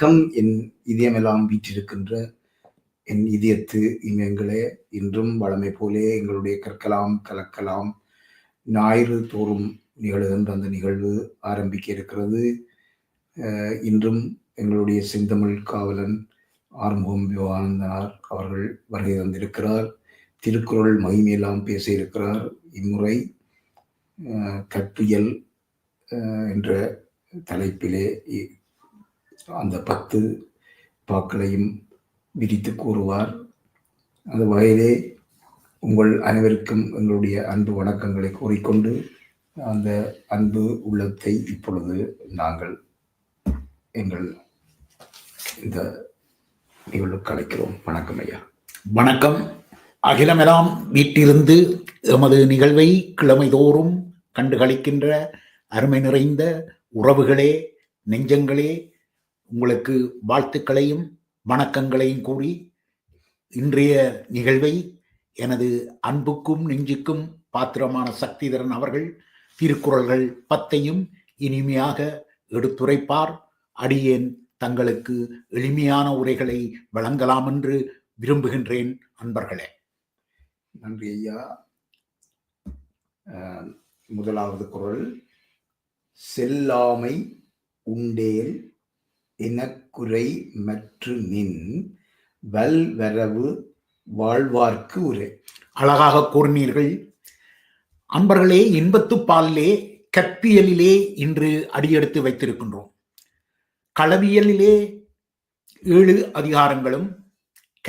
வணக்கம். என் இதயமெல்லாம் வீற்றிருக்கின்ற என் இதயத்து இமயங்களே இன்றும் வளமை போலே எங்களுடைய கற்கலாம் கலக்கலாம். ஞாயிறு தோறும் நிகழ்கின்ற அந்த நிகழ்வு ஆரம்பிக்க இருக்கிறது. இன்றும் எங்களுடைய செந்தமிழ் காவலன் ஆறுமுகம் விவானந்தனார் அவர்கள் வருகை தந்திருக்கிறார். திருக்குறள் மகிமையெல்லாம் பேச இருக்கிறார். இம்முறை கற்பியல் என்ற தலைப்பிலே இ- அந்த பத்து பாக்களையும் விரித்து கூறுவார். அந்த வகையிலே உங்கள் அனைவருக்கும் எங்களுடைய அன்பு வணக்கங்களை கூறிக்கொண்டு அந்த அன்பு உள்ளத்தை இப்பொழுது நாங்கள் எங்கள் இந்த நிகழ்வு கலைக்கிறோம் வணக்கம் ஐயா. வணக்கம். அகிலமெல்லாம் வீட்டிலிருந்து எமது நிகழ்வை கிழமைதோறும் கண்டுகளிக்கின்ற அருமை நிறைந்த உறவுகளே நெஞ்சங்களே உங்களுக்கு வாழ்த்துக்களையும் வணக்கங்களையும் கூறி இன்றைய நிகழ்வை எனது அன்புக்கும் நெஞ்சுக்கும் பாத்திரமான சக்திதரன் அவர்கள் திருக்குறள்கள் பத்தையும் இனிமையாக எடுத்துரைப்பார். அடியேன் தங்களுக்கு எளிமையான உரைகளை வழங்கலாம் என்று விரும்புகின்றேன் அன்பர்களே. நன்றி ஐயா. முதலாவது குரல் செல்லாமை உண்டேல் இனக்குறை மற்று நின் வல்வரவு வாழ்வார்க்கு உரை. அழகாக கூறினீர்கள். அன்பர்களே இன்பத்து பாலிலே கற்பியலிலே இன்று அடியெடுத்து வைத்திருக்கின்றோம். களவியலிலே ஏழு அதிகாரங்களும்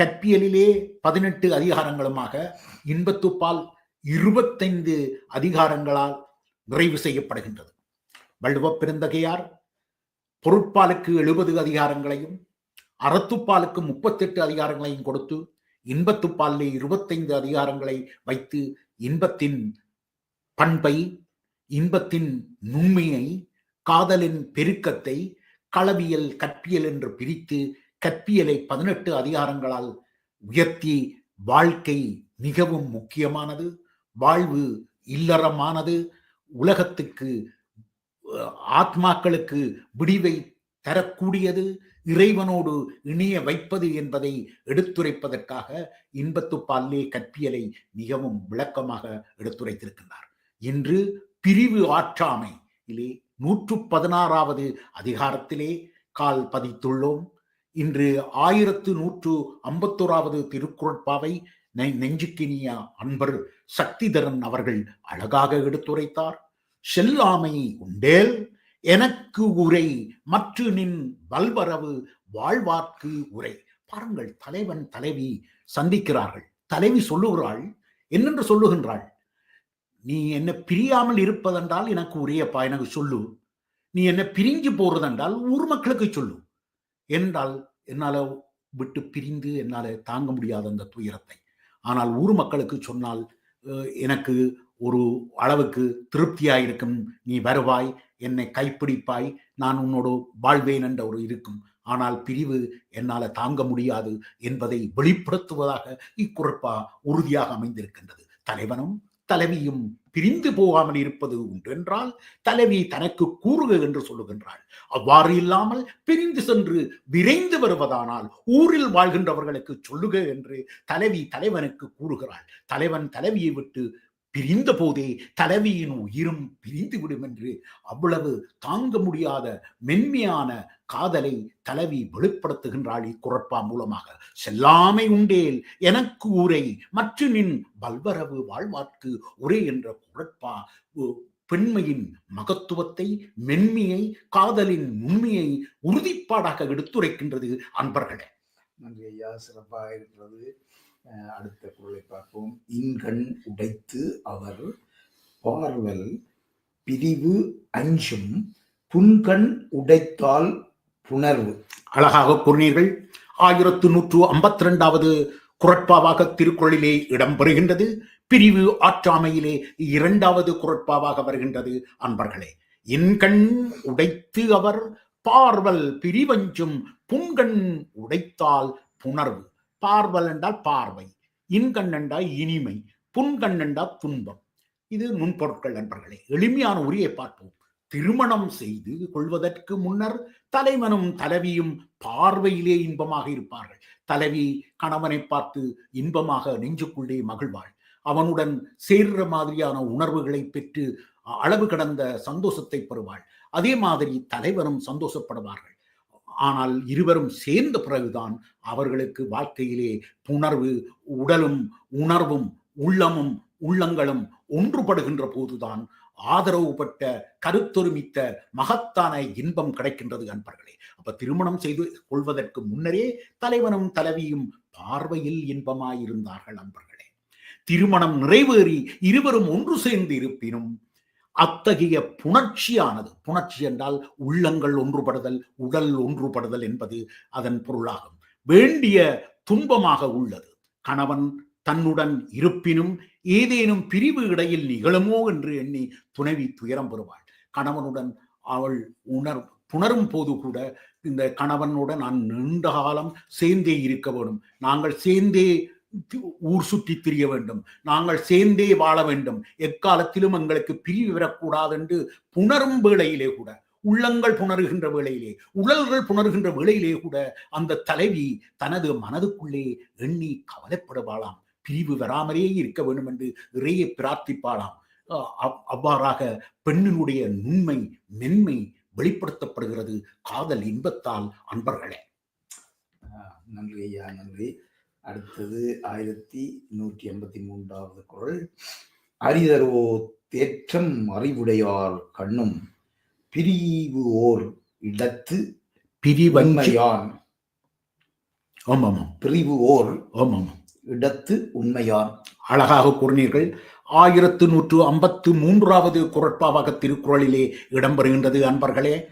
கற்பியலிலே பதினெட்டு அதிகாரங்களுமாக இன்பத்துப்பால் இருபத்தைந்து அதிகாரங்களால் நிறைவு செய்யப்படுகின்றது. வள்ளுவப் பெருந்தகையார் பொருட்பாலுக்கு எழுபது அதிகாரங்களையும் அறத்துப்பாலுக்கு முப்பத்தெட்டு அதிகாரங்களையும் கொடுத்து இன்பத்துப்பாலிலே இருபத்தைந்து அதிகாரங்களை வைத்து இன்பத்தின் பண்பை இன்பத்தின் நுண்மையை காதலின் பெருக்கத்தை களவியல் கற்பியல் என்று பிரித்து கற்பியலை பதினெட்டு அதிகாரங்களால் உயர்த்தி வாழ்க்கை மிகவும் முக்கியமானது வாழ்வு இல்லறமானது உலகத்துக்கு ஆத்மாக்களுக்கு விடிவை தரக்கூடியது இறைவனோடு இணைய வைப்பது என்பதை எடுத்துரைப்பதற்காக இன்பத்துப்பாலே கற்பியலை மிகவும் விளக்கமாக எடுத்துரைத்திருக்கின்றார். இன்று பிரிவு ஆற்றாமை இலே நூற்று பதினாறாவது அதிகாரத்திலே கால் பதித்துள்ளோம். இன்று ஆயிரத்து நூற்று ஐம்பத்தோராவது திருக்குறட்பாவை நெ- நெஞ்சுக்கினிய அன்பர் சக்திதரன் அவர்கள் அழகாக எடுத்துரைத்தார். செல்லாமை உண்டேல் எனக்கு உரை மற்ற நின் வல்வரவு வாழ்வார்க்கு உரை. பாருங்கள் தலைவன் தலைவி சந்திக்கிறார்கள். தலைவி சொல்லுகிறாள் என்னென்று சொல்லுகின்றாள்? நீ என்ன பிரியாமல் இருப்பதென்றால் எனக்கு உரியப்பா எனக்கு சொல்லு. நீ என்ன பிரிஞ்சு போறதென்றால் ஊர் மக்களுக்கு சொல்லு. என்றால் என்னால விட்டு பிரிந்து என்னால தாங்க முடியாத அந்த துயரத்தை. ஆனால் ஊர் மக்களுக்கு சொன்னால் எனக்கு ஒரு அளவுக்கு திருப்தியாயிருக்கும். நீ வருவாய் என்னை கைப்பிடிப்பாய் நான் உன்னோடு வாழ்வேன் என்ற ஒரு இருக்கும். ஆனால் பிரிவு என்னால் தாங்க முடியாது என்பதை வெளிப்படுத்துவதாக இக்குறப்பா உறுதியாக அமைந்திருக்கின்றது. தலைவனும் தலைவியும் பிரிந்து போகாமல் இருப்பது உண்டு என்றால் தலைவி தனக்கு கூறுக என்று சொல்லுகின்றாள். அவ்வாறு இல்லாமல் பிரிந்து சென்று விரைந்து வருவதானால் ஊரில் வாழ்கின்றவர்களுக்கு சொல்லுக என்று தலைவி தலைவனுக்கு கூறுகிறாள். தலைவன் தலைவியை விட்டு பிரிந்த போதே தலைவியின் உயிரும் பிரிந்துவிடும் என்று அவ்வளவு தாங்க முடியாத மென்மையான காதலை தலைவி வெளிப்படுத்துகின்றாள் இக்குறப்பா மூலமாக. செல்லாமை உண்டேல் எனக்கு உரை மற்ற நின் வல்வரவு வாழ்வார்க்கு உரை என்ற குரப்பா பெண்மையின் மகத்துவத்தை மென்மையை காதலின் உண்மையை உறுதிப்பாடாக எடுத்துரைக்கின்றது அன்பர்களே. நன்றி ஐயா சிறப்பாக இருக்கிறது. அடுத்த குரலை பார்ப்போம். இன்கண் உடைத்து அவர் பார்வல் பிரிவு அஞ்சும் புன்கண் உடைத்தால் புணர்வு. அழகாக கூறினீர்கள். ஆயிரத்து நூற்று ஐம்பத்தி ரெண்டாவது குரட்பாவாக திருக்குறளிலே இடம்பெறுகின்றது பிரிவு ஆற்றாமையிலே இரண்டாவது குரட்பாவாக வருகின்றது அன்பர்களே. இன்கண் உடைத்து அவர் பார்வல் பிரிவஞ்சும் புன்கண் உடைத்தால் புணர்வு. பார்வல் என்றால் பார்வை இன்கண் என்றால் இனிமை புன்கண் என்றால் துன்பம். இது நுண்பொருட்கள் நண்பர்களே எளிமையான உரியை பார்ப்போம். திருமணம் செய்து கொள்வதற்கு முன்னர் தலைவனும் தலைவியும் பார்வையிலே இன்பமாக இருப்பார்கள். தலைவி கணவனை பார்த்து இன்பமாக நெஞ்சுக்குள்ளே மகிழ்வாள். அவனுடன் சேர்ற மாதிரியான உணர்வுகளை பெற்று அளவு கடந்த சந்தோஷத்தை பெறுவாள். அதே மாதிரி தலைவனும் சந்தோஷப்படுவார்கள். ஆனால் இருவரும் சேர்ந்த பிறகுதான் அவர்களுக்கு வாழ்க்கையிலே புணர்வு உடலும் உணர்வும் உள்ளமும் உள்ளங்களும் ஒன்றுபடுகின்ற போதுதான் ஆதரவுபட்ட கருத்தொருமித்த மகத்தான இன்பம் கிடைக்கின்றது அன்பர்களே. அப்ப திருமணம் செய்து கொள்வதற்கு முன்னரே தலைவனும் தலைவியும் பார்வையில் இன்பமாயிருந்தார்கள் அன்பர்களே. திருமணம் நிறைவேறி இருவரும் ஒன்று சேர்ந்து இருப்பினும் அத்தகைய புணர்ச்சியானது. புணர்ச்சி என்றால் உள்ளங்கள் ஒன்றுபடுதல் உடல் ஒன்றுபடுதல் என்பது அதன் பொருளாகும். வேண்டிய துன்பமாக உள்ளது. கணவன் தன்னுடன் இருப்பினும் ஏதேனும் பிரிவு இடையில் நிகழுமோ என்று எண்ணி துணைவி துயரம் பெறுவாள். கணவனுடன் அவள் உணர் புணரும் போது கூட இந்த கணவனுடன் நான் நீண்ட காலம் சேர்ந்தே இருக்க வேண்டும். நாங்கள் சேர்ந்தே ஊர் சுற்றி திரிய வேண்டும். நாங்கள் சேர்ந்தே வாழ வேண்டும். எக்காலத்திலும் எங்களுக்கு பிரிவு வரக்கூடாது என்று புணரும் வேளையிலே கூட உள்ளங்கள் புணருகின்ற வேளையிலே உடல்கள் புணருகின்ற வேளையிலே கூட அந்த தலைவி தனது மனதுக்குள்ளே எண்ணி கவலைப்படுவாளாம். பிரிவு வராமலே இருக்க வேண்டும் என்று இறையை பிரார்த்திப்பாளாம். அவ்- அவ்வாறாக பெண்ணினுடைய நுண்மை மென்மை வெளிப்படுத்தப்படுகிறது. காதல் இன்பத்தால் அன்பர்களே. ஆஹ் நன்றி ஐயா நன்றி. அடுத்தது ஆயிரத்தி நூற்றி எண்பத்தி மூன்றாவது குரல். அரிதரோ தேற்றம் அறிவுடையார் கண்ணும் பிரிவு ஓர் இடத்து பிரிவஞ்சி உண்மையான். ஆமாம். பிரிவு ஓர் ஆமாம். இடத்து உண்மையான். அழகாக கூறினீர்கள். ஆயிரத்து நூற்று ஐம்பத்து மூன்றாவது குரட்பாவாக திருக்குறளிலே இடம்பெறுகின்றது அன்பர்களே.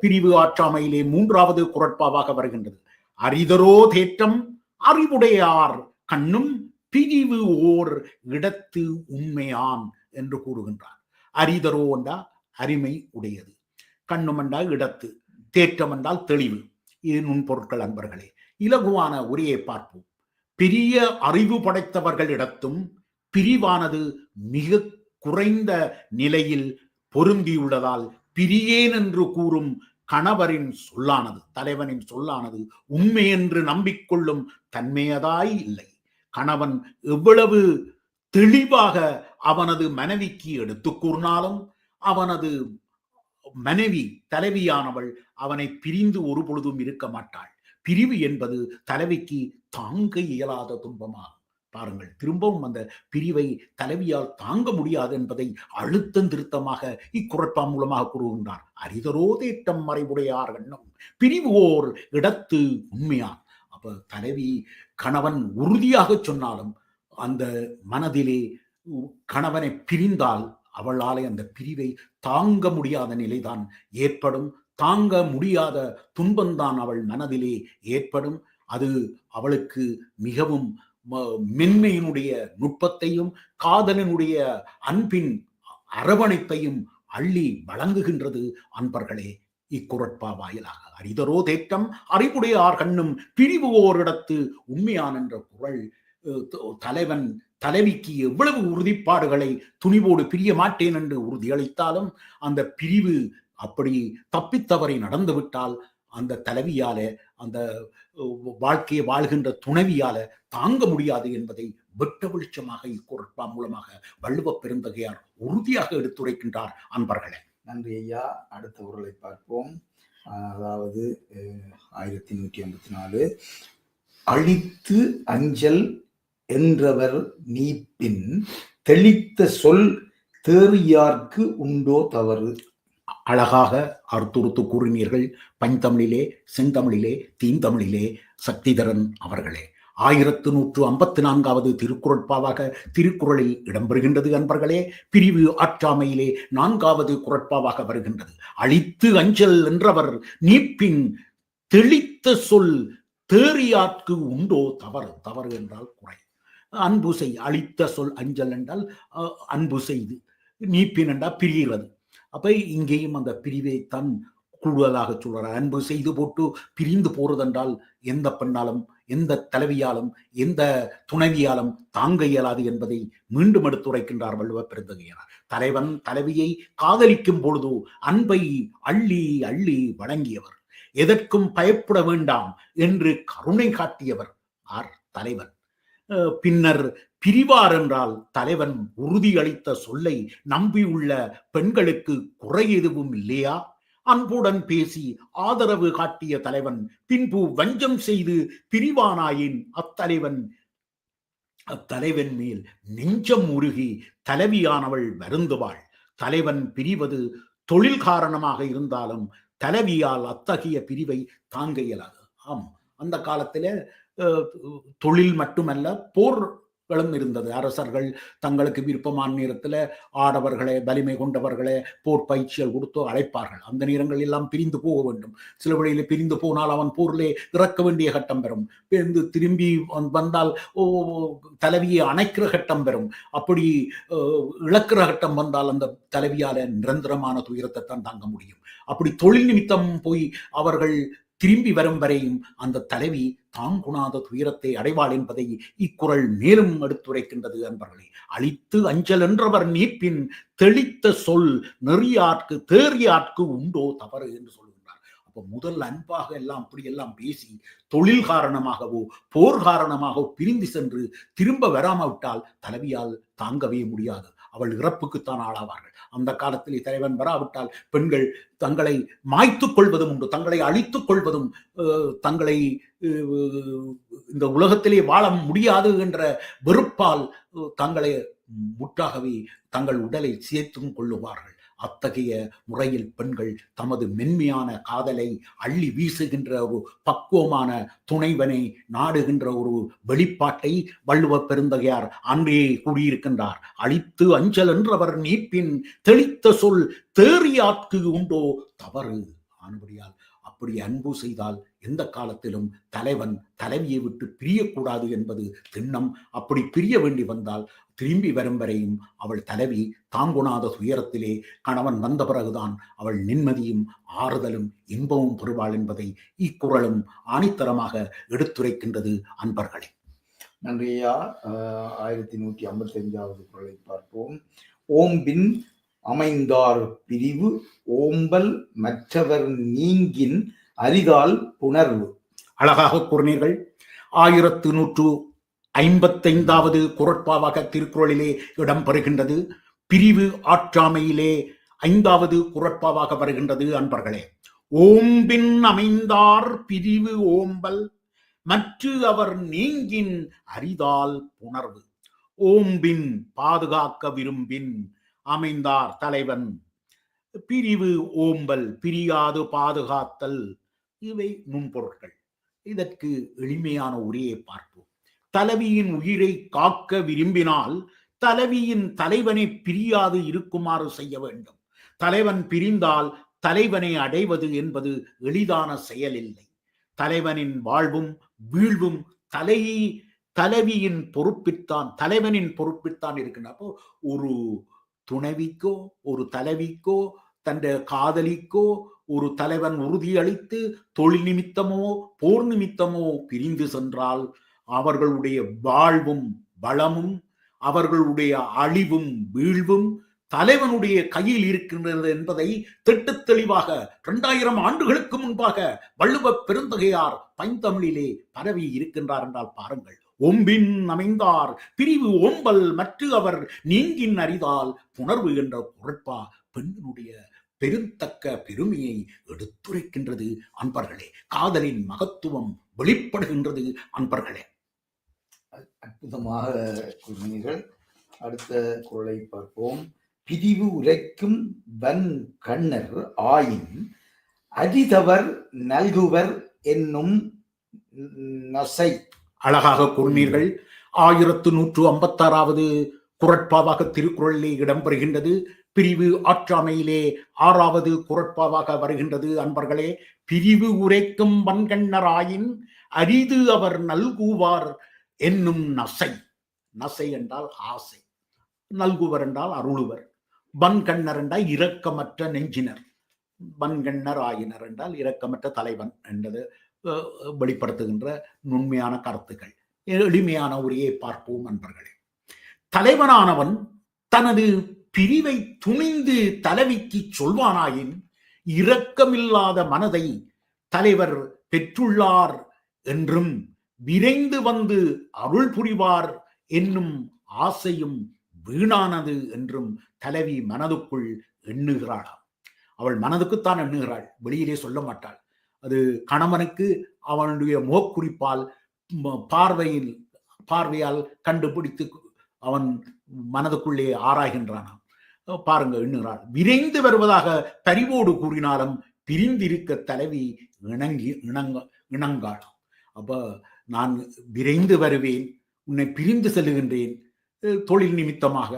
பிரிவு ஆற்றாமையிலே மூன்றாவது குரட்பாவாக வருகின்றது. அரிதரோ தேற்றம் அறிவுடையார் கண்ணும் பிரிவு ஓர் இடத்து உண்மையான் என்று கூறுகின்றார். அரிதரோ என்றா அருமை உடையது. கண்ணும் என்றால் இடத்து தேற்றம் என்றால் தெளிவு. இது நுண்பொருட்கள் அன்பர்களே. இலகுவான உரையை பார்ப்போம். பெரிய அறிவு படைத்தவர்களிடத்தும் பிரிவானது மிக குறைந்த நிலையில் பொருந்தியுள்ளதால் பிரியேன் என்று கூறும் கணவரின் சொல்லானது தலைவனின் சொல்லானது உண்மை என்று நம்பிக்கொள்ளும் தன்மையதாய் இல்லை. கணவன் எவ்வளவு தெளிவாக அவனது மனைவிக்கு எடுத்து கூறினாலும் அவனது மனைவி தலைவியானவள் அவனை பிரிந்து ஒரு பொழுதும் இருக்க மாட்டாள். பிரிவு என்பது தலைவிக்கு தாங்க இயலாத துன்பமாகும். பாருங்கள் திரும்பவும் அந்த பிரிவை தலைவியால் தாங்க முடியாது என்பதை அழுத்தம் திருத்தமாக இக்குறட்பா மூலமாக கூறுகின்றார். அரிதரோ தேட்டம் மறைவுடையார் எண்ணம் பிரிவு ஓர் இடத்து உண்மையான். அப்ப தலைவி கணவன் உறுதியாக சொன்னாலும் அந்த மனதிலே கணவனை பிரிந்தால் அவளாலே அந்த பிரிவை தாங்க முடியாத நிலைதான் ஏற்படும். தாங்க முடியாத துன்பம்தான் அவள் மனதிலே ஏற்படும். அது அவளுக்கு மிகவும் மென்மையினுடைய நுட்பத்தையும் காதலினுடைய அன்பின் அரவணைப்பையும் அள்ளி வழங்குகின்றது அன்பர்களே இக்குரட்பா வாயிலாக. அரிதரோ தேற்றம் அறிவுடையார் கண்ணும் பிரிவு ஓரிடத்து உண்மையான் என்ற குரல் தலைவன் தலைவிக்கு எவ்வளவு உறுதிப்பாடுகளை துணிவோடு பிரிய மாட்டேன் என்று உறுதியளித்தாலும் அந்த பிரிவு அப்படி தப்பித்தவரை நடந்துவிட்டால் அந்த தலைவியால அந்த வாழ்க்கையை வாழ்கின்ற துணைவியால தாங்க முடியாது என்பதை வெட்ட வெளிச்சமாக இக்குறட்பா மூலமாக வள்ளுவ பெருந்தகையார் உறுதியாக எடுத்துரைக்கின்றார் அன்பர்களே. நன்றி ஐயா. அடுத்த உரலை பார்ப்போம். அதாவது ஆயிரத்தி நூற்றி ஐம்பத்தி நாலு. அழித்து அஞ்சல் என்றவர் நீப்பின் தெளித்த சொல் தேறியார்க்கு உண்டோ தவறு? அழகாக அறுத்துறுத்து கூறினீர்கள். பஞ்சமிழிலே செந்தமிழிலே தீந்தமிழிலே சக்திதரன் அவர்களே. ஆயிரத்து நூற்று ஐம்பத்தி நான்காவது திருக்குறட்பாவாக திருக்குறளில் இடம்பெறுகின்றது அன்பர்களே. பிரிவு ஆற்றாமையிலே நான்காவது குரட்பாவாக வருகின்றது. அழித்து அஞ்சல் என்றவர் நீப்பின் தெளித்த சொல் தேறியாற்கு உண்டோ? தவறு தவறு என்றால் குறை. அன்பு செய் அழித்த சொல் அஞ்சல் என்றால் அஹ், அன்பு செய்து நீப்பின் என்றால் பிரிகிறது. அப்ப இங்கேயும் அந்த பிரிவைத்தான் கூடுதலாக சொல்றார் அன்பு செய்து போட்டு பிரிந்து போறதென்றால் எந்த பெண்ணாலும் எந்த தலைவியாலும் எந்த துணைவியாலும் தாங்க இயலாது என்பதை மீண்டும் எடுத்துரைக்கின்றார் வள்ளுவ பெருந்தகையார் தலைவன் தலைவியை காதலிக்கும் பொழுது அன்பை அள்ளி அள்ளி வழங்கியவர் எதற்கும் பயப்பட வேண்டாம் என்று கருணை காட்டியவர் ஆர் தலைவன். பின்னர் பிரிவார் என்றால் தலைவன் உறுதியளித்த சொல்லை நம்பியுள்ள பெண்களுக்கு குறை எதுவும் இல்லையா? அன்புடன் பேசி ஆதரவு காட்டிய தலைவன் பின்பு வஞ்சம் செய்து பிரிவானாயின் அத்தலைவன் அத்தலைவன் மேல் நெஞ்சம் உருகி தலைவியானவள் வருந்துவாள். தலைவன் பிரிவது தொழில் காரணமாக இருந்தாலும் தலைவியால் அத்தகைய பிரிவை தாங்க இயலாது. ஆம் அந்த காலத்தில தொழில் மட்டுமல்ல போர்களும் இருந்தது. அரசர்கள் தங்களுக்கு விருப்பமான நேரத்தில் ஆடவர்களை வலிமை கொண்டவர்களை போர் பயிற்சிகள் கொடுத்து அழைப்பார்கள். அந்த நேரங்கள் எல்லாம் பிரிந்து போக வேண்டும். சில வழியில் பிரிந்து போனால் அவன் போரிலே இறக்க வேண்டிய கட்டம் பெறும். பிறந்து திரும்பி வந்தால் ஓ தலைவியை அணைக்கிற கட்டம் பெறும். அப்படி இழக்கிற கட்டம் வந்தால் அந்த தலைவியால நிரந்தரமான துயரத்தை தான் தாங்க முடியும். அப்படி தொழில் நிமித்தம் போய் அவர்கள் திரும்பி வரும் வரையும் அந்த தலைவி தாங்குணாத துயரத்தை அடைவாள் என்பதை இக்குறள் மேலும் எடுத்துரைக்கின்றது அன்பர்களே. அழித்து அஞ்சல் என்றவர் நீப்பின் தெளித்த சொல் நெறியாட்கு தேறியாட்கு உண்டோ தவறு என்று சொல்லுகின்றார். அப்ப முதல் அன்பாக எல்லாம் அப்படி எல்லாம் பேசி தொழில் காரணமாகவோ போர் காரணமாகவோ பிரிந்து சென்று திரும்ப வராம விட்டால் தலைவியால் தாங்கவே முடியாது. அவள் இறப்புக்குத்தான் ஆளாவார்கள். அந்த காலத்திலே தலைவன் வராவிட்டால் பெண்கள் தங்களை மாய்த்துக் கொள்வதும் உண்டு தங்களை அழித்துக் கொள்வதும் அஹ், தங்களை இந்த உலகத்திலே வாழ முடியாது என்ற வெறுப்பால் தங்களை முற்றாகவே தங்கள் உடலை சேர்த்தும் கொள்ளுவார்கள். அத்தகைய முறையில் பெண்கள் தமது மென்மையான காதலை அள்ளி வீசுகின்ற ஒரு பக்குவமான துணைவனை நாடுகின்ற ஒரு வெளிப்பாட்டை வள்ளுவ பெருந்தகையார் அன்றே கூறியிருக்கின்றார். அழித்து அஞ்சல் என்றவர் நீப்பின் தெளித்த சொல் தேறியாட்கு உண்டோ? தவறு. ஆனபடியால் அப்படி அன்பு செய்தால் எந்த காலத்திலும் தலைவன் தலைவியை விட்டு பிரியக்கூடாது என்பது திண்ணம். அப்படி பிரிய வேண்டி வந்தால் திரும்பி வரும் வரையும் அவள் தலைவி தாங்குணாத துயரத்திலே கணவன் வந்த பிறகுதான் அவள் நிம்மதியும் ஆறுதலும் இன்பமும் பெறுவாள் என்பதை இக்குறளும் ஆணித்தரமாக எடுத்துரைக்கின்றது அன்பர்களே. நன்றி ஐயா. அஹ், ஆயிரத்தி நூற்றி ஐம்பத்தி அஞ்சாவது குரலை பார்ப்போம். ஓம்பின் அமைந்தார் பிரிவு ஓம்பல் மற்றவர் நீங்கின் அரிதால் புணர்வு. அழகாக கூறினீர்கள். ஆயிரத்து நூற்று ஐம்பத்தைந்தாவது குரட்பாவாக திருக்குறளிலே இடம்பெறுகின்றது. பிரிவு ஆற்றாமையிலே ஐந்தாவது குரட்பாவாக வருகின்றது அன்பர்களே. ஓம்பின் அமைந்தார் பிரிவு ஓம்பல் மற்று அவர் நீங்கின் அரிதால் புணர்வு. ஓம்பின் பாதுகாக்க விரும்பின் அமைந்தார் தலைவன். பிரிவு ஓம்பல் பிரியாது பாதுகாத்தல் இவை நுண்பொருட்கள். இதற்கு எளிமையான உரையை பார்ப்போம். தலைவியின் உயிரை காக்க விரும்பினால் தலைவியின் தலைவனை பிரியாது இருக்குமாறு செய்ய வேண்டும். தலைவன் பிரிந்தால் தலைவனை அடைவது என்பது எளிதான செயல் இல்லை தலைவனின் வாழ்வும் வீழ்வும் தலை தலைவியின் பொறுப்பித்தான் தலைவனின் பொறுப்பித்தான் இருக்கின்ற. அப்போ ஒரு துணைவிக்கோ ஒரு தலைவிக்கோ தன் காதலிக்கோ ஒரு தலைவன் உறுதியளித்து தொழில் நிமித்தமோ போர் நிமித்தமோ பிரிந்து சென்றால் அவர்களுடைய வாழ்வும் வளமும் அவர்களுடைய அழிவும் வீழ்வும் தலைவனுடைய கையில் இருக்கின்றது என்பதை திட்டுத் தெளிவாக இரண்டாயிரம் ஆண்டுகளுக்கு முன்பாக வள்ளுவ பெருந்தகையார் பைந்தமிழிலே பரவி இருக்கின்றார் என்றால் பாருங்கள். ஒம்பின் அமைந்தார் பிரிவு ஓம்பல் மற்ற அவர் நீங்கின் அறிதால் புணர்வு என்ற குரட்பா பெண்ணினுடைய பெருந்தக்க பெருமையை எடுத்துரைக்கின்றது அன்பர்களே. காதலின் மகத்துவம் வெளிப்படுகின்றது அன்பர்களே. அற்புதமாக கூறினீர்கள் அடுத்த குரலை பார்ப்போம். பிரிவு உரைக்கும் வன் கண்ணர் ஆயின் அரிதவர் நல்குவர் என்னும் நசை. அழகாக கூறினீர்கள். ஆயிரத்து நூற்று ஐம்பத்தாறாவது குரட்பாவாக திருக்குறளிலே இடம்பெறுகின்றது. பிரிவு ஆற்றாமையிலே ஆறாவது குரட்பாவாக வருகின்றது அன்பர்களே. பிரிவு உரைக்கும் வன்கண்ணராயின் அரிது அவர் நல்குவார் என்னும் நசை. நசை என்றால் ஆசை. நல்குவர் என்றால் அருளுவர். வன்கண்ணர் என்றால் இரக்கமற்ற நெஞ்சினர். வன்கண்ணர் ஆயினர் என்றால் இரக்கமற்ற தலைவன் என்பது வெளிப்படுத்துகின்ற நுண்மையான கருத்துக்கள். எளிமையான உரையை பார்ப்போம் நண்பர்களே. தலைவனானவன் தனது பிரிவை துணிந்து தலைவிக்கு சொல்வானாயின் இரக்கமில்லாத மனதை தலைவர் பெற்றுள்ளார் என்றும் விரைந்து வந்து அருள் புரிவார் என்னும் ஆசையும் வீணானது என்றும் தலைவி மனதுக்குள் எண்ணுகிறாளாம். அவள் மனதுக்குத்தான் எண்ணுகிறாள். வெளியிலே சொல்ல மாட்டாள். அது கணவனுக்கு அவனுடைய முகக்குறிப்பால் பார்வையில் பார்வையால் கண்டுபிடித்து அவன் மனதுக்குள்ளே ஆராய்கின்றானாம். பாருங்க எண்ணுகிறாள். விரைந்து வருவதாக பரிவோடு கூறினாலும் பிரிந்திருக்க தலைவி இணங்கி இணங்க இணங்காளாம். அப்ப நான் விரைந்து வருவேன் உன்னை பிரிந்து செல்லுகின்றேன். தொழில் நிமித்தமாக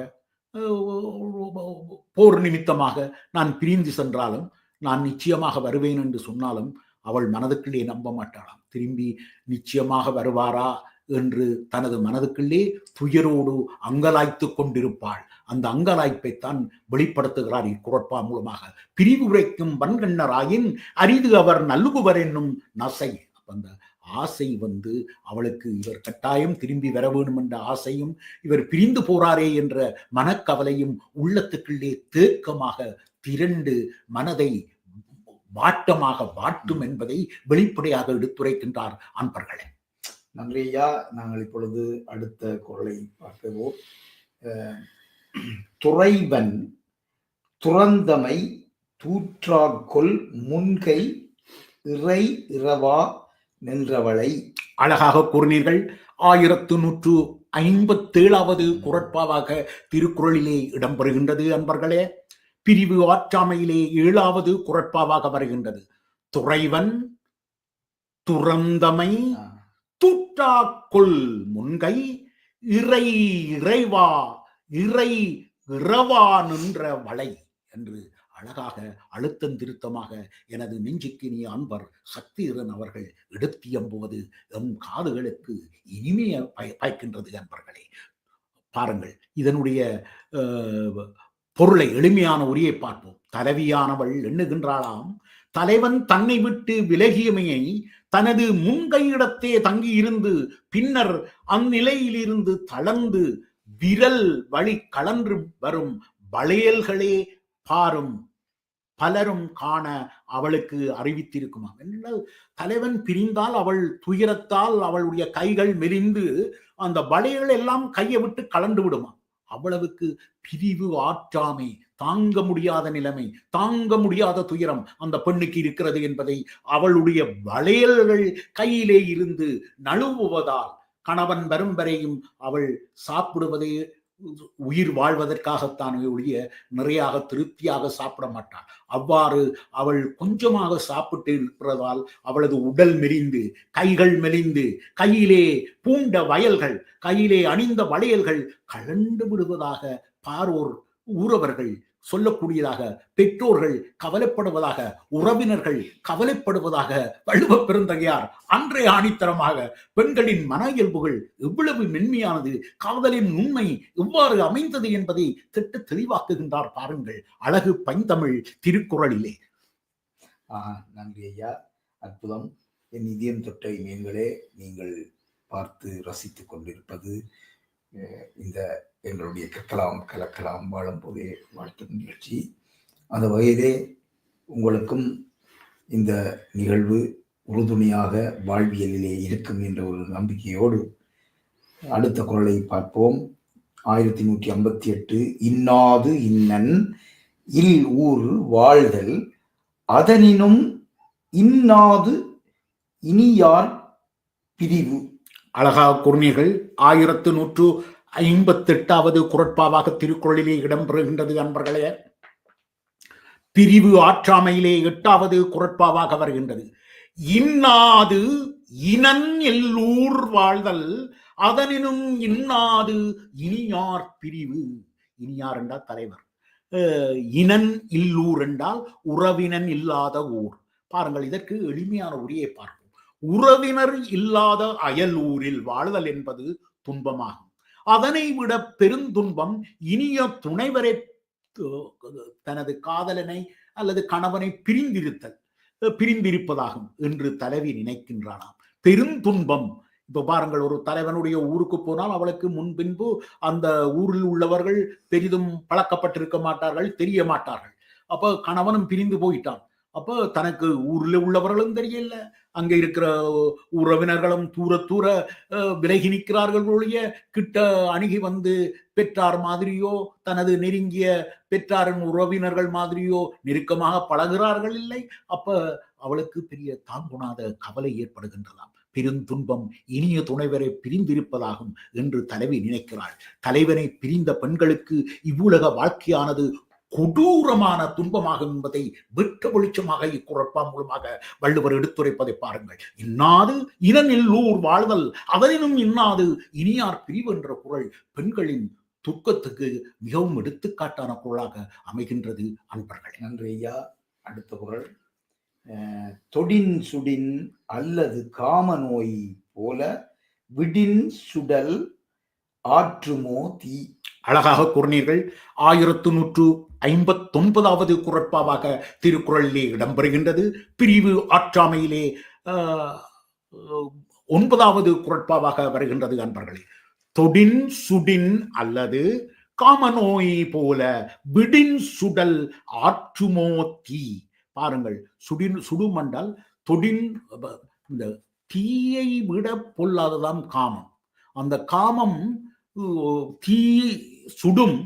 போர் நிமித்தமாக நான் பிரிந்து சென்றாலும் நான் நிச்சயமாக வருவேன் என்று சொன்னாலும் அவள் மனதுக்குள்ளே நம்ப மாட்டாளாம். திரும்பி நிச்சயமாக வருவாரா என்று தனது மனதுக்குள்ளே துயரோடு அங்கலாய்த்து கொண்டிருப்பாள். அந்த அங்கலாய்ப்பைத்தான் வெளிப்படுத்துகிறார் இக்குறட்பா மூலமாக. பிரிவு உரைக்கும் வன்கண்ணராயின் அரிது அவர் நல்லுகுவர் என்னும் நசை. அப்ப அந்த ஆசை வந்து அவளுக்கு இவர் கட்டாயம் திரும்பி வர வேண்டும் என்ற ஆசையும் இவர் பிரிந்து போறாரே என்ற மனக்கவலையும் உள்ளத்துக்குள்ளே தேக்கமாக திரண்டு மனதை வாட்டமாக வாட்டும் என்பதை வெளிப்படையாக எடுத்துரைக்கின்றார் அன்பர்களே. நன்றி ஐயா. நாங்கள் இப்பொழுது அடுத்த குரலை பார்க்கிறோம் அஹ், துறைவன் துறந்தமை தூற்றாக்கொல் முன்கை இறை இரவா நின்றவளை அழகாக கூறினீர்கள். ஆயிரத்து நூற்று ஐம்பத்தேழாவது குரட்பாவாக திருக்குறளிலே இடம்பெறுகின்றது அன்பர்களே. பிரிவு ஆற்றாமையிலே ஏழாவது குரட்பாவாக வருகின்றது. துறைவன் துறந்தமை தூற்றாக்குள் முன்கை இறை இறைவா இறை இரவா நின்ற வளை என்று அழகாக அழுத்தம் திருத்தமாக எனது நெஞ்சுக்கினிய அன்பர் சக்திரன் அவர்கள் எடுத்தியம்புவது எம் காதுகளுக்கு இனிமைய பய- பயக்கின்றது அன்பர்களே. பாருங்கள் இதனுடைய பொருளை எளிமையான உரியை பார்ப்போம். தலைவியானவள் எண்ணுகின்றாளாம். தலைவன் தன்னை விட்டு விலகியமையை தனது முன்கையிடத்தே தங்கியிருந்து பின்னர் அந்நிலையிலிருந்து தளர்ந்து விரல் வழி கலன்று வரும் வளையல்களே பாரும் பலரும் காண அவளுக்கு அறிவித்திருக்குமாம். என்றால் தலைவன் பிரிந்தால் அவள் துயரத்தால் அவளுடைய கைகள் மெலிந்து அந்த வளையல் எல்லாம் கையை விட்டு கலண்டு விடுமா அவ்வளவுக்கு பிரிவு ஆற்றாமை தாங்க முடியாத நிலைமை தாங்க முடியாத துயரம் அந்த பெண்ணுக்கு இருக்கிறது என்பதை அவளுடைய வளையல்கள் கையிலே இருந்து நழுவுவதால் கணவன் வரும் வரையும் அவள் சாப்பிடுவதே உயிர் வாழ்வதற்காகத்தானே ஒழிய நிறையாக திருப்தியாக சாப்பிட மாட்டாள் அவ்வாறு அவள் கொஞ்சமாக சாப்பிட்டு இருக்கிறதால் அவளது உடல் மெலிந்து கைகள் மெலிந்து கையிலே பூண்ட வயல்கள் கையிலே அணிந்த வளையல்கள் கலண்டு விடுவதாக பாரோர் ஊரவர்கள் சொல்லக்கூடியதாக பெற்றோர்கள் கவலைப்படுவதாக உறவினர்கள் கவலைப்படுவதாக வள்ளுவ பெருந்தகையார் அன்றைய ஆணித்தரமாக பெண்களின் மன இயல்புகள் எவ்வளவு மென்மையானது காதலின் உண்மை எவ்வாறு அமைந்தது என்பதை திட்ட தெளிவாக்குகின்றார் பாருங்கள். அழகு பைந்தமிழ் திருக்குறளிலே. ஆஹ் நன்றி ஐயா. அற்புதம். என் இதயம் தொட்ட மீன்களே நீங்கள் பார்த்து ரசித்துக் கொண்டிருப்பது இந்த எங்களுடைய கக்கலாம் கலக்கலாம் வாழும்போதே வாழ்த்தும் நிகழ்ச்சி. அந்த வகையிலே உங்களுக்கும் இந்த நிகழ்வு உறுதுணையாக வாழ்வியலிலே இருக்கும் என்ற ஒரு நம்பிக்கையோடு அடுத்த குரலை பார்ப்போம். ஆயிரத்தி நூற்றி ஐம்பத்தி எட்டு இன்னாது இன்னன் இல் ஊர் வாழ்தல் அதனினும் இன்னாது இனியார் பிரிவு. அழகாக கூறினீர்கள். ஆயிரத்து நூற்று ஐம்பத்தெட்டாவது குரட்பாவாக திருக்குறளிலே இடம்பெறுகின்றது அன்பர்களே. பிரிவு ஆற்றாமையிலே எட்டாவது குரட்பாவாக வருகின்றது. இன்னாது இனன் எல்லூர் வாழ்தல் அதனினும் இன்னாது இனியார் பிரிவு. இனியார் என்றால் தலைவர். அஹ், இனன் இல்லூர் என்றால் உறவினன் இல்லாத ஊர். பாருங்கள் இதற்கு எளிமையான உரியை பார்ப்போம். உறவினர் இல்லாத அயல் ஊரில் வாழ்தல் என்பது துன்பமாகும். அதனை விட பெருந்துன்பம் இனிய துணைவரை தனது காதலனை அல்லது கணவனை பிரிந்திருத்தல் பிரிந்திருப்பதாகும் என்று தலைவி நினைக்கின்றானாம். பெருந்துன்பம். இப்ப பாருங்கள் ஒரு தலைவனுடைய ஊருக்கு போனால் அவளுக்கு முன்பின்பு அந்த ஊரில் உள்ளவர்கள் பெரிதும் பழக்கப்பட்டிருக்க மாட்டார்கள் தெரிய மாட்டார்கள். அப்ப கணவனும் பிரிந்து போயிட்டான். அப்போ தனக்கு ஊரில் உள்ளவர்களும் தெரியல. அங்க இருக்கிற உறவினர்களும் தூர தூர அஹ், விலகி நிற்கிறார்கள் ஒழிய கிட்ட அணுகி வந்து பெற்றார் மாதிரியோ தனது நெருங்கிய பெற்றாரின் உறவினர்கள் மாதிரியோ நெருக்கமாக பழகிறார்கள் இல்லை. அப்ப அவளுக்கு பெரிய தாங்குணாத கவலை ஏற்படுகின்றதாம். பெருந்துன்பம் இனிய துணைவரை பிரிந்திருப்பதாகும் என்று தலைவி நினைக்கிறாள். தலைவனை பிரிந்த பெண்களுக்கு இவ்வுலக வாழ்க்கையானது கொடூரமான துன்பமாகும் என்பதை வெட்ட வெளிச்சமாக இக்குறப்பா மூலமாக வள்ளுவர் எடுத்துரைப்பதை பாருங்கள். இன்னாது இனனில் ஊர் வாழ்தல் அதனினும் இன்னாது இனியார் பிரிவு என்ற குரல் பெண்களின் துக்கத்துக்கு மிகவும் எடுத்துக்காட்டான குரலாக அமைகின்றது அன்பர்கள். நன்றி ஐயா. அடுத்த குரல். தொடின் சுடின் அல்லது காம நோய் போல விடின் சுடல் ஆற்றுமோ தீ. அழகாக கூறினீர்கள். ஆயிரத்து நூற்று ஐம்பத்தொன்பதாவது குரட்பாவாக திருக்குறளிலே இடம்பெறுகின்றது. பிரிவு ஆற்றாமையிலே ஒன்பதாவது குரட்பாவாக வருகின்றது அன்பர்களே. தொடின் சுடின் அல்லது காமநோய் போல விடின் சுடல் ஆற்றுமோ தீ. பாருங்கள் சுடின் சுடும் என்றால் தொடின் இந்த தீயை விட பொல்லாததாம் காமம். அந்த காமம் தீ சுடும்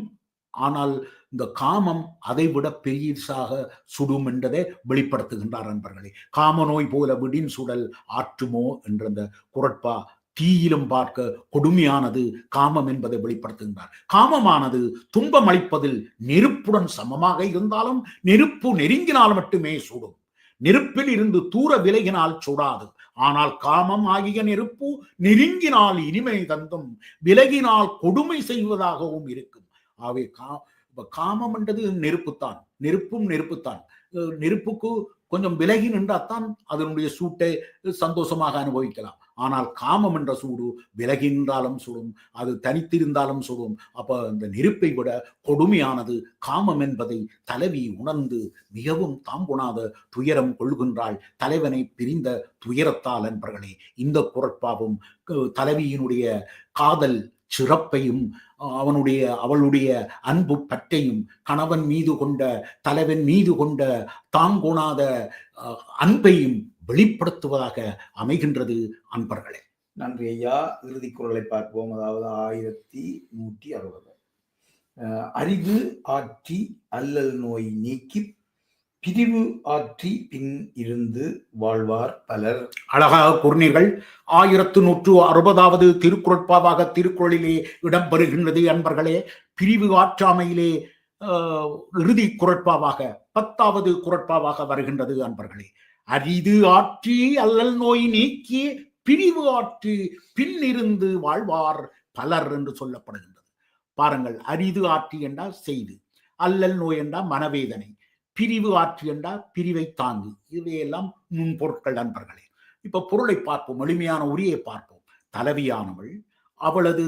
ஆனால் இந்த காமம் அதைவிட பெரிசாக சுடும் என்றதை வெளிப்படுத்துகின்றார் நண்பர்களே. காம நோய் போல விடின் சுடல் ஆற்றுமோ என்ற அந்த குரட்பா தீயிலும் பார்க்க கொடுமையானது காமம் என்பதை வெளிப்படுத்துகின்றார். காமமானது துன்பம் அளிப்பதில் நெருப்புடன் சமமாக இருந்தாலும் நெருப்பு நெருங்கினால் மட்டுமே சுடும். நெருப்பில் இருந்து தூர விலகினால் சுடாது. ஆனால் காமம் ஆகிய நெருப்பு நெருங்கினால் இனிமை தந்தும் விலகினால் கொடுமை செய்வதாகவும் இருக்கும். ஆகவே கா இப்ப காமம் என்றது நெருப்புத்தான். நெருப்பும் நெருப்புத்தான். நெருப்புக்கு கொஞ்சம் விலகி நின்றாத்தான் அதனுடைய சூட்டை சந்தோஷமாக அனுபவிக்கலாம். ஆனால் காமம் என்ற சூடு விலகி நின்றாலும் சுடும் அது தனித்திருந்தாலும் சுடும். அப்ப அந்த நெருப்பை விட கொடுமையானது காமம் என்பதை தலைவி உணர்ந்து மிகவும் தாம்புணாத துயரம் கொள்கின்றாள். தலைவனை பிரிந்த துயரத்தால் என்பர்களே இந்த குரட்பாவும் தலைவியினுடைய காதல் சிறப்பையும் அஹ், அவனுடைய அவளுடைய அன்பு பற்றையும் கணவன் மீது கொண்ட தலைவன் மீது கொண்ட தாங்கோணாத அஹ், அன்பையும் வெளிப்படுத்துவதாக அமைகின்றது அன்பர்களே. நன்றி ஐயா. இறுதி குரலை பார்ப்போம். அதாவது ஆயிரத்தி நூற்றி அறுபது. அஹ், அறிவு ஆற்றி அல்லல் நோய் நீக்கி பிரிவு ஆற்றி பின் இருந்து வாழ்வார் பலர். அழகாக கூறினீர்கள். ஆயிரத்து நூற்று அறுபதாவது திருக்குறட்பாவாக திருக்குறளிலே இடம்பெறுகின்றது அன்பர்களே. பிரிவு ஆற்றாமையிலே ஆஹ், இறுதி குரட்பாவாக பத்தாவது குரட்பாவாக வருகின்றது அன்பர்களே. அரிது ஆற்றி அல்லல் நோய் நீக்கி பிரிவு ஆற்றி பின்னிருந்து வாழ்வார் பலர் என்று சொல்லப்படுகின்றது. பாருங்கள் அரிது ஆற்றி என்றால் செய்து அல்லல் நோய் என்றால் மனவேதனை. பிரிவு ஆற்றி என்றால் பிரிவை தாங்கு. இவையெல்லாம் நுண்பொருட்கள் நண்பர்களே. இப்ப பொருளை பார்ப்போம் எளிமையான உரியை பார்ப்போம். தலைவியானவள் அவளது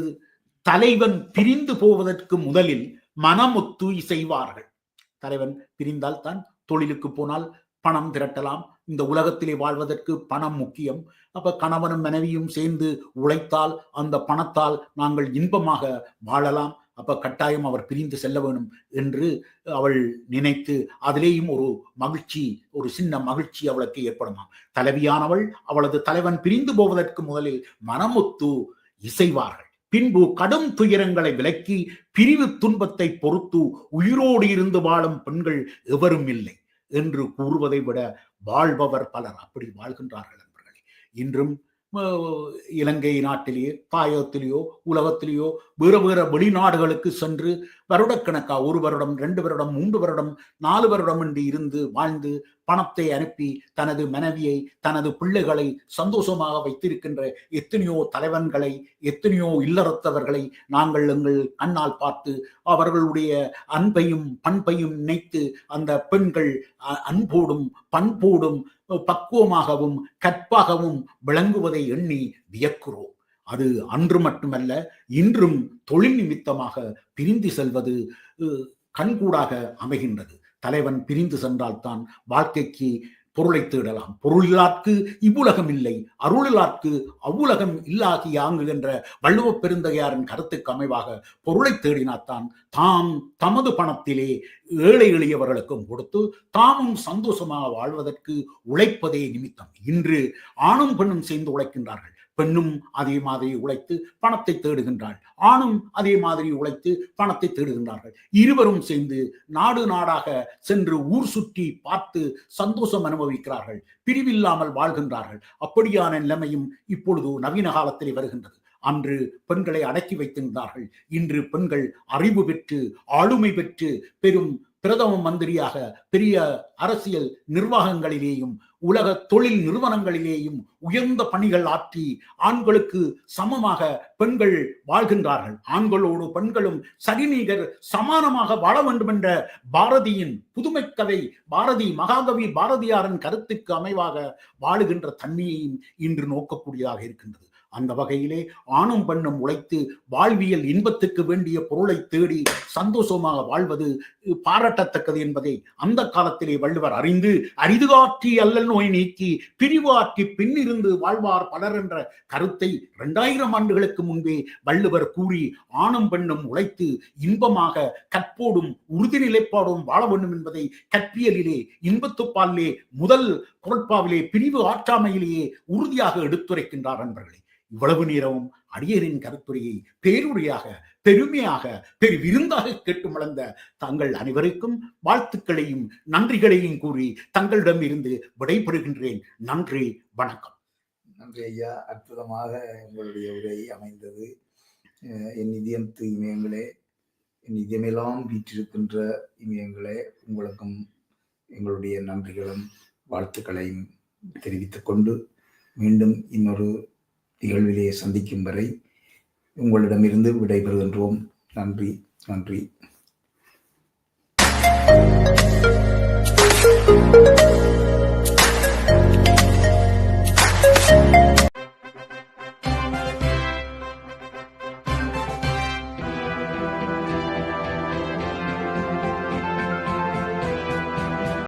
தலைவன் பிரிந்து போவதற்கு முதலில் மனமுத்து செய்வார்கள் தலைவன் பிரிந்தால் தான் தொழிலுக்கு போனால் பணம் திரட்டலாம். இந்த உலகத்திலே வாழ்வதற்கு பணம் முக்கியம். அப்ப கணவனும் மனைவியும் சேர்ந்து உழைத்தால் அந்த பணத்தால் நாங்கள் இன்பமாக வாழலாம். அப்ப கட்டாயம் அவர் பிரிந்து செல்ல வேணும் என்று அவள் நினைத்து அதிலேயும் ஒரு மகிழ்ச்சி ஒரு சின்ன மகிழ்ச்சி அவளுக்கு ஏற்படுமாம். தலைவியானவள் அவளது தலைவன் பிரிந்து போவதற்கு முதலில் மனமுத்து இசைவார்கள். பின்பு கடும் துயரங்களை விலக்கி பிரிவு துன்பத்தை பொறுத்து உயிரோடு இருந்து வாழும் பெண்கள் எவரும் இல்லை என்று கூறுவதை விட வாழ்பவர் பலர் அப்படி வாழ்கின்றார்கள் என்பர்களே இன்றும் இலங்கை நாட்டிலேயே தாயத்திலேயோ உலகத்திலேயோ வேறு வேறு வெளிநாடுகளுக்கு சென்று வருடக்கணக்கா ஒரு வருடம் ரெண்டு வருடம் மூன்று வருடம் நாலு வருடம் என்று இருந்து வாழ்ந்து பணத்தை அனுப்பி தனது மனைவியை தனது பிள்ளைகளை சந்தோஷமாக வைத்திருக்கின்ற எத்தனையோ தலைவன்களை எத்தனையோ இல்லறத்தவர்களை நாங்கள் எங்கள் கண்ணால் பார்த்து அவர்களுடைய அன்பையும் பண்பையும் நினைத்து அந்த பெண்கள் அன்போடும் பண்போடும் பக்குவமாகவும் கற்பாகவும் விளங்குவதை எண்ணி வியக்கிறோம். அது அன்று மட்டுமல்ல இன்றும் தொழில் நிமித்தமாக பிரிந்து செல்வது அஹ், கண்கூடாக அமைகின்றது. தலைவன் பிரிந்து சென்றால்தான் வாழ்க்கைக்கு பொருளை தேடலாம். பொருளிலார்க்கு இவ்வுலகம் இல்லை. அருளிலார்க்கு அவ்வுலகம் இல்லாகி யாங்கு என்ற வள்ளுவப் பெருந்தகையாரின் கருத்துக்கு அமைவாக பொருளை தேடினாத்தான் தாம் தமது பணத்திலே ஏழை எளியவர்களுக்கும் கொடுத்து தாமும் சந்தோஷமாக வாழ்வதற்கு உழைப்பதே நிமித்தம். இன்று ஆணும் பெண்ணும் சேர்ந்து உழைக்கின்றார்கள். பெண்ணும் அதே மாதிரி உழைத்து பணத்தை தேடுகின்றாள். ஆணும் அதே மாதிரி உழைத்து பணத்தை தேடுகின்றார்கள். இருவரும் சேர்ந்து நாடு நாடாக சென்று ஊர் சுற்றி பார்த்து சந்தோஷம் அனுபவிக்கிறார்கள். பிரிவில்லாமல் வாழ்கின்றார்கள். அப்படியான நிலைமையும் இப்பொழுது நவீன காலத்திலே வருகின்றது. அன்று பெண்களை அடக்கி வைத்திருந்தார்கள். இன்று பெண்கள் அறிவு பெற்று ஆளுமை பெற்று பெரும் பிரதம மந்திரியாக பெரிய அரசியல் நிர்வாகங்களிலேயும் உலக தொழில் நிறுவனங்களிலேயும் உயர்ந்த பணிகள் ஆற்றி ஆண்களுக்கு சமமாக பெண்கள் வாழ்கின்றார்கள். ஆண்களோடு பெண்களும் சரிநீகர் சமானமாக வாழ வேண்டும் என்ற பாரதியின் புதுமை கதை பாரதி மகாகவி பாரதியாரின் கருத்துக்கு அமைவாக வாழுகின்ற தன்மையையும் இன்று நோக்கக்கூடியதாக இருக்கின்றது. அந்த வகையிலே ஆணும் பெண்ணும் உழைத்து வாழ்வியல் இன்பத்துக்கு வேண்டிய பொருளை தேடி சந்தோஷமாக வாழ்வது பாராட்டத்தக்கது என்பதை அந்த காலத்திலே வள்ளுவர் அறிந்து அரிதுகாற்றி அல்லல் நோய் நீக்கி பிரிவாற்றி பின்னிருந்து வாழ்வார் பலர் என்ற கருத்தை இரண்டாயிரம் ஆண்டுகளுக்கு முன்பே வள்ளுவர் கூறி ஆணும் பெண்ணும் உழைத்து இன்பமாக கற்போடும் உறுதி நிலைப்பாடும் வாழ வேண்டும் என்பதை கற்பியலிலே இன்பத்துப்பாலிலே முதல் குரட்பாவிலே பிரிவு ஆற்றாமையிலேயே உறுதியாக எடுத்துரைக்கின்றார் நண்பர்களே இவ்வளவு நேரமும் அடியரின் கருத்துரையை பேருரையாக பெருமையாக பெரு விருந்தாக கேட்டு வளர்ந்த தங்கள் அனைவருக்கும் வாழ்த்துக்களையும் நன்றிகளையும் கூறி தங்களிடம் இருந்து விடைபெறுகின்றேன். நன்றி வணக்கம். நன்றி ஐயா. அற்புதமாக உங்களுடைய உரை அமைந்தது. என் இதயத்து இமயங்களே என் இதயமெல்லாம் வீற்றிருக்கின்ற இமயங்களே உங்களுக்கும் எங்களுடைய நன்றிகளும் வாழ்த்துக்களையும் தெரிவித்துக் கொண்டு மீண்டும் இன்னொரு நிகழ்விலே சந்திக்கும் வரை உங்களிடமிருந்து விடைபெறுகின்றோம். நன்றி நன்றி.